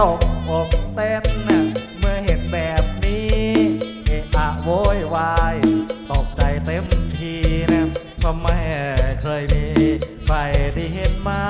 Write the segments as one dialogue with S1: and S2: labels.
S1: ตกอกเต้นเมื่อเห็นแบบนี้ เอะอะโวยวายตกใจเต็มทีนะเพราะไม่เคยมีใครที่เห็นมา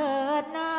S2: เถิดนะ